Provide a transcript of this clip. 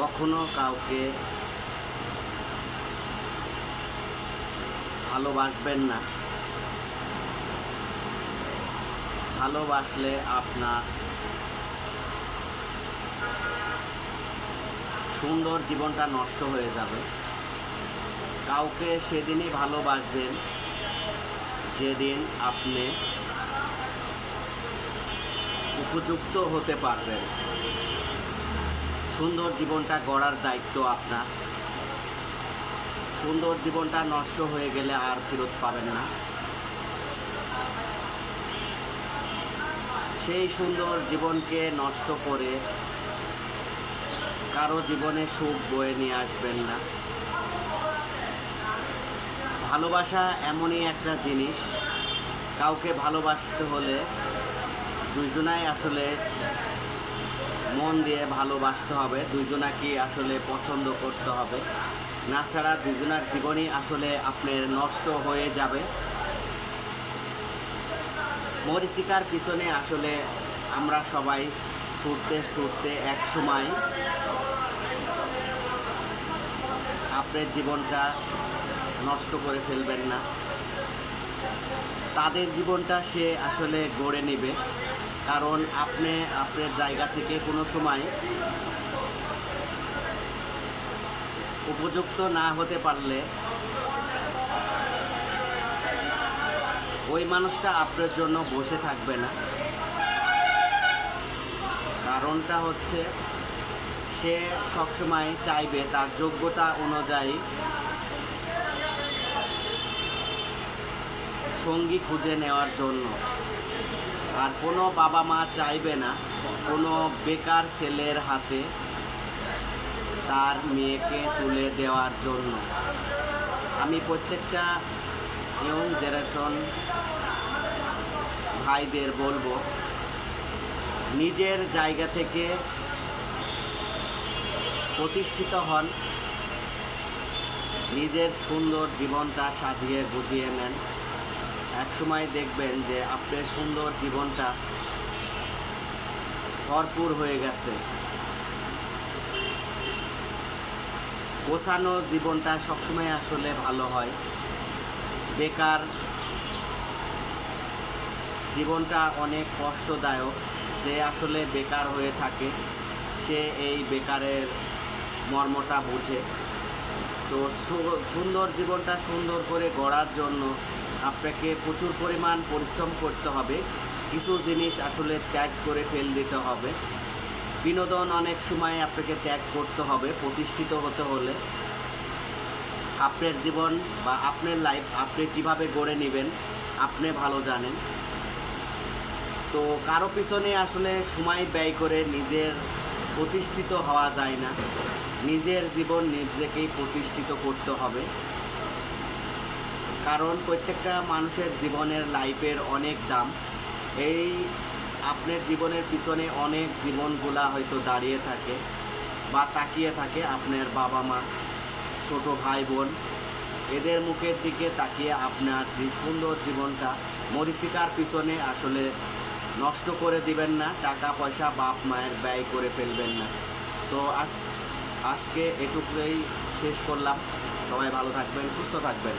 কখনো কাউকে ভালোবাসবেন না। ভালোবাসলে আপনার সুন্দর জীবনটা নষ্ট হয়ে যাবে। কাউকে সেদিনই ভালোবাসবেন, যেদিন আপনি উপযুক্ত হতে পারবেন। সুন্দর জীবনটা গড়ার দায়িত্ব আপনার। সুন্দর জীবনটা নষ্ট হয়ে গেলে আর ফেরত পাবেন না। সেই সুন্দর জীবনকে নষ্ট করে কারও জীবনে সুখ বয়ে নিয়ে আসবেন না। ভালোবাসা এমনই একটা জিনিস। কাউকে ভালোবাসতে হলে দুজনাই আসলে মন দিয়ে ভালোবাসতে হবে দুইজনাকে আসলে পছন্দ করতে হবে। না ছাড়া দুজনার জীবনই আসলে আপনার নষ্ট হয়ে যাবে। মরিচিকার পিছনে আসলে আমরা সবাই ছুটতে ছুটতে এক সময় আপনার জীবনটা নষ্ট করে ফেলবেন না। তাদের জীবনটা সে আসলে গড়ে নেবে। কারণ আপনি আপনার জায়গা থেকে কোনো সময় উপযুক্ত না হতে পারলে ওই মানুষটা আপনার জন্য বসে থাকবে না। কারণটা হচ্ছে সে সবসময় চাইবে তার যোগ্যতা অনুযায়ী সঙ্গী খুঁজে নেওয়ার জন্য। আর কোনো বাবা মা চাইবে না। কোনো বেকার ছেলের হাতে তার মেয়েকে তুলে দেওয়ার জন্য। আমি প্রত্যেকটা ইয়ং জেনারেশন ভাইদের বলব, নিজের জায়গা থেকে প্রতিষ্ঠিত হন। নিজের সুন্দর জীবনটা সাজিয়ে গুজিয়ে নেন। একসময় দেখবেন যে আপনার সুন্দর জীবনটা ভরপুর হয়ে গেছে। গোছানো জীবনটা সবসময় আসলে ভালো হয়। বেকার জীবনটা অনেক কষ্টদায়ক। যে আসলে বেকার হয়ে থাকে, সে এই বেকারের মর্মটা বুঝে। তো সুন্দর জীবনটা সুন্দর করে গড়ার জন্য আপনাকে প্রচুর পরিমাণ পরিশ্রম করতে হবে। কিছু জিনিস আসলে ত্যাগ করে ফেল দিতে হবে। বিনোদন অনেক সময় আপনাকে ত্যাগ করতে হবে, প্রতিষ্ঠিত হতে হলে। আপনার জীবন বা আপনার লাইফ আপনি কীভাবে গড়ে নেবেন, আপনি ভালো জানেন। তো কারও পিছনে আসলে সময় ব্যয় করে নিজের প্রতিষ্ঠিত হওয়া যায় না। নিজের জীবন নিজেকেই প্রতিষ্ঠিত করতে হবে। কারণ প্রত্যেকটা মানুষের জীবনের লাইফের অনেক দাম। এই আপনার জীবনের পিছনে অনেক জীবনগুলা হয়তো দাঁড়িয়ে থাকে বা তাকিয়ে থাকে আপনার বাবা মা, ছোট ভাই বোন। এদের মুখের দিকে তাকিয়ে আপনার যে সুন্দর জীবনটা মরিফিকার পিছনে আসলে নষ্ট করে দিবেন না, টাকা পয়সা বাপ মায়ের ব্যয় করে ফেলবেন না। তো আজ, আজকে এটুকুই শেষ করলাম। সবাই ভালো থাকবেন, সুস্থ থাকবেন।